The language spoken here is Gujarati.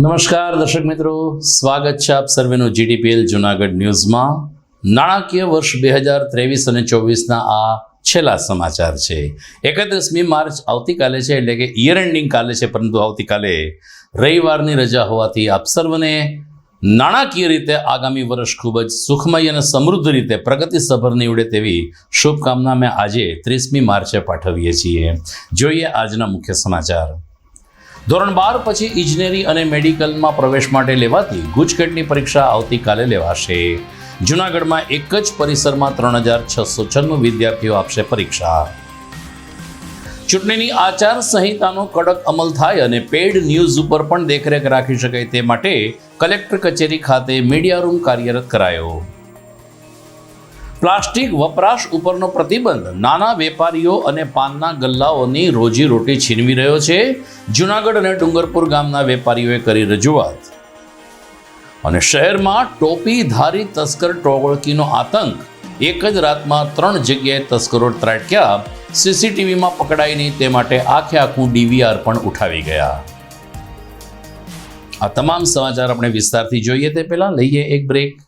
નમસ્કાર, દર્શક મિત્રો. સ્વાગત છે આપ સર્વેનું જીડીપીએલ જુનાગઢ ન્યૂઝમાં. નાણાકીય વર્ષ બે હજાર ત્રેવીસ અને ચોવીસના આ છેલ્લા સમાચાર છે. એકત્રીસમી માર્ચ આવતીકાલે છે, એટલે કે ઇયર એન્ડિંગ કાલે છે, પરંતુ આવતીકાલે રવિવારની રજા હોવાથી આપ સર્વને નાણાકીય રીતે આગામી વર્ષ ખૂબ જ સુખમય અને સમૃદ્ધ રીતે પ્રગતિસભર નીવડે તેવી શુભકામના મેં આજે ત્રીસમી માર્ચે પાઠવીએ છીએ. જોઈએ આજના મુખ્ય સમાચાર. ધોરણ બાર પછી ઇજનેરી અને મેડિકલમાં પ્રવેશ માટે લેવાતી ગુજકેટની પરીક્ષા આવતીકાલે લેવાશે. જૂનાગઢમાં એક જ પરિસરમાં ત્રણ હજાર છસો છન્નું વિદ્યાર્થીઓ આપશે પરીક્ષા. ચૂંટણીની આચાર સંહિતાનો કડક અમલ થાય અને પેડ ન્યૂઝ ઉપર પણ દેખરેખ રાખી શકાય તે માટે કલેક્ટર કચેરી ખાતે મીડિયા રૂમ કાર્યરત કરાયો. પ્લાસ્ટિક વપરાશ ઉપરનો પ્રતિબંધ. નાના વેપારીઓ અને પાનના ગલ્લાઓની રોજીરોટી છીનવી રહ્યો છે. જુનાગઢ અને ડુંગરપુર ગામના વેપારીઓએ કરી રજૂઆત. અને શહેરમાં ટોપીધારી તસ્કર ટોળકીનો આતંક. એક જ રાતમાં ત્રણ જગ્યાએ તસ્કરો ત્રાટક્યા. સીસીટીવીમાં પકડાય નહીં તે માટે આખે આખું ડીવીઆર પણ ઉઠાવી ગયા. આ તમામ સમાચાર આપણે વિસ્તારથી જોઈએ તે પહેલાં લઈએ એક બ્રેક.